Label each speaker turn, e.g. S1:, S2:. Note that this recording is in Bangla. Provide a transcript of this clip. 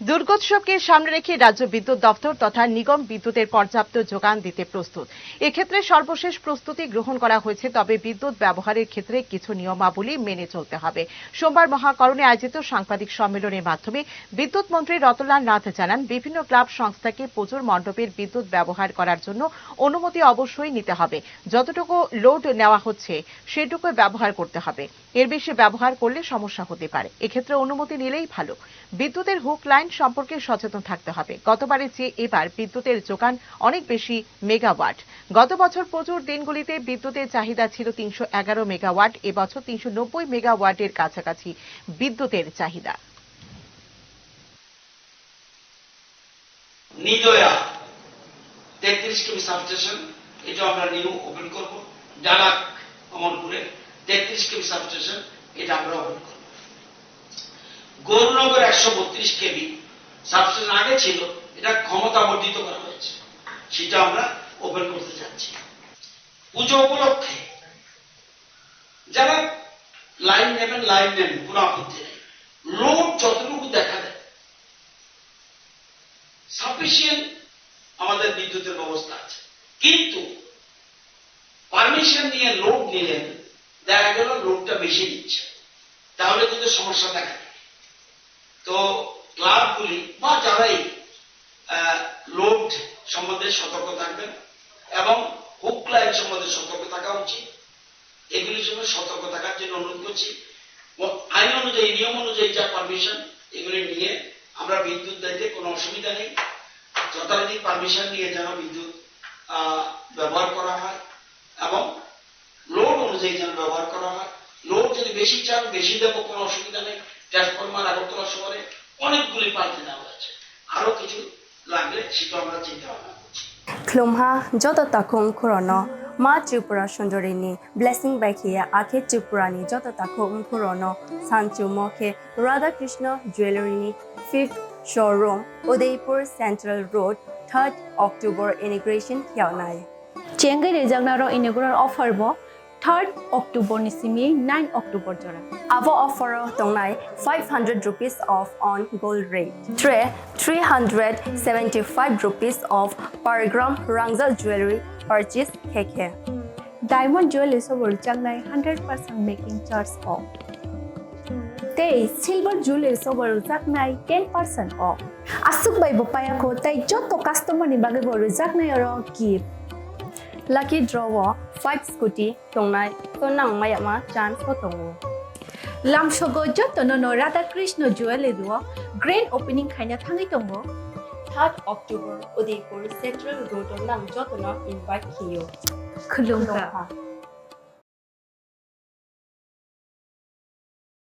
S1: দুর্গোৎসবকে সামনে রেখে রাজ্য বিদ্যুৎ দপ্তর তথা নিগম বিদ্যুতের পর্যাপ্ত যোগান দিতে প্রস্তুত। এক্ষেত্রে সর্বশেষ প্রস্তুতি গ্রহণ করা হয়েছে, তবে বিদ্যুৎ ব্যবহারের ক্ষেত্রে কিছু নিয়মাবলী মেনে চলতে হবে। সোমবার মহাকরণে আয়োজিত সাংবাদিক সম্মেলনের মাধ্যমে বিদ্যুৎ মন্ত্রী রতনলাল নাথ জানান, বিভিন্ন ক্লাব সংস্থাকে পুজোর মণ্ডপের বিদ্যুৎ ব্যবহার করার জন্য অনুমতি অবশ্যই নিতে হবে। যতটুকু লোড নেওয়া হচ্ছে, সেটুকু ব্যবহার করতে হবে। এর বেশি ব্যবহার করলে সমস্যা হতে পারে। এক্ষেত্রে অনুমতি নিলেই ভালো। বিদ্যুতের হুক লাইন সম্পর্কে সচেতন থাকতে হবে। গতবারের চেয়ে এবার বিদ্যুতের যোগান অনেক বেশি মেগাওয়াট। গত বছর প্রচুর দিনগুলিতে বিদ্যুতের চাহিদা ছিল তিনশো এগারো মেগাওয়াট, এবছর তিনশো নব্বই মেগাওয়াটের কাছাকাছি বিদ্যুতের চাহিদা।
S2: নিদয়া তেত্রিশ সাবস্টেশন, এটা আমরা নিউ ওপেন করব। অমরপুরে তেত্রিশ সাবস্টেশন, এটা আমরা ওপেন করব। গৌরনগর একশো বত্রিশ কেবি সাবস্টেশন আগে ছিল, এটা ক্ষমতা বর্ধিত করা হয়েছে। সেটা আমরা ওপেন করতে যাচ্ছি পুজো উপলক্ষে যারা লাইন নেবেন লাইন নেন, কোনো আপত্তি নেই। লোড যতটুকু দেখা দেয় সাফিসিয়েন্ট আমাদের বিদ্যুতের ব্যবস্থা আছে। কিন্তু পারমিশন নিয়ে লোড নিলেন, দেখা গেল লোডটা বেশি দিচ্ছে। তাহলে কিন্তু সমস্যা দেখা তো ক্লাবগুলি বা যারাই লোড সম্বন্ধে সতর্ক থাকবেন এবং হুক লাইন সম্বন্ধে সতর্ক থাকা উচিত। এগুলির জন্য সতর্ক থাকার জন্য অনুরোধ করছি। আইন অনুযায়ী, নিয়ম অনুযায়ী যা পারমিশন এগুলি নিয়ে আমরা বিদ্যুৎ দিতে কোনো অসুবিধা নেই। যথারীতি পারমিশন নিয়ে যেন বিদ্যুৎ ব্যবহার করা হয় এবং লোড অনুযায়ী যেন ব্যবহার করা হয়। লোড যদি বেশি চান, বেশি দেবো, কোনো অসুবিধা নেই। তেজপুরমান আগরতলা শহরে অনেকগুলি পাইখানা হয়েছে। আরও কিছু লাগলে সেটা আমরা চিন্তা ভাবনা করছি।
S3: খ্লুমহা যত তখন খুরনো মা ত্রিপুরা সুন্দরিনী ব্লেসিং বাই আখে ত্রিপুরানী যত তাকো উঙ্কুরন সানচু মখে Radha Krishna জুয়েলারিনী fifth showroom Udaipur central road third October ইনিগ্রেশন খেয়াও নাই
S4: চেঙ্গাই রেজাগনারও ইনিগ্রার অফার ব থার্ড অক্টোবর নিসিমি নাইন অক্টোবর জোড়া
S3: avo offer tongnai 500 rupees off on gold rate. Tre 375 rupees off per gram rangzal jewelry purchase kk
S4: diamond jewellery সবর চাংনাই hundred percent making charge off তে সিলভার জুয়েলারি সবর জাকনাই টেন পার্সেন্ট অফ আসুক বাই বপায়াকো তাই যত কাস্টমারনি বাগে বড় জাকনাই আর gift
S3: lucky draw five scooty tongnai tonang mayama chance ko tongo
S4: no no radha krishna jewelry duo grand opening khaina thangi tongo
S3: 3rd October Udaipur Central Road nang jotona invite kiyo Aloha.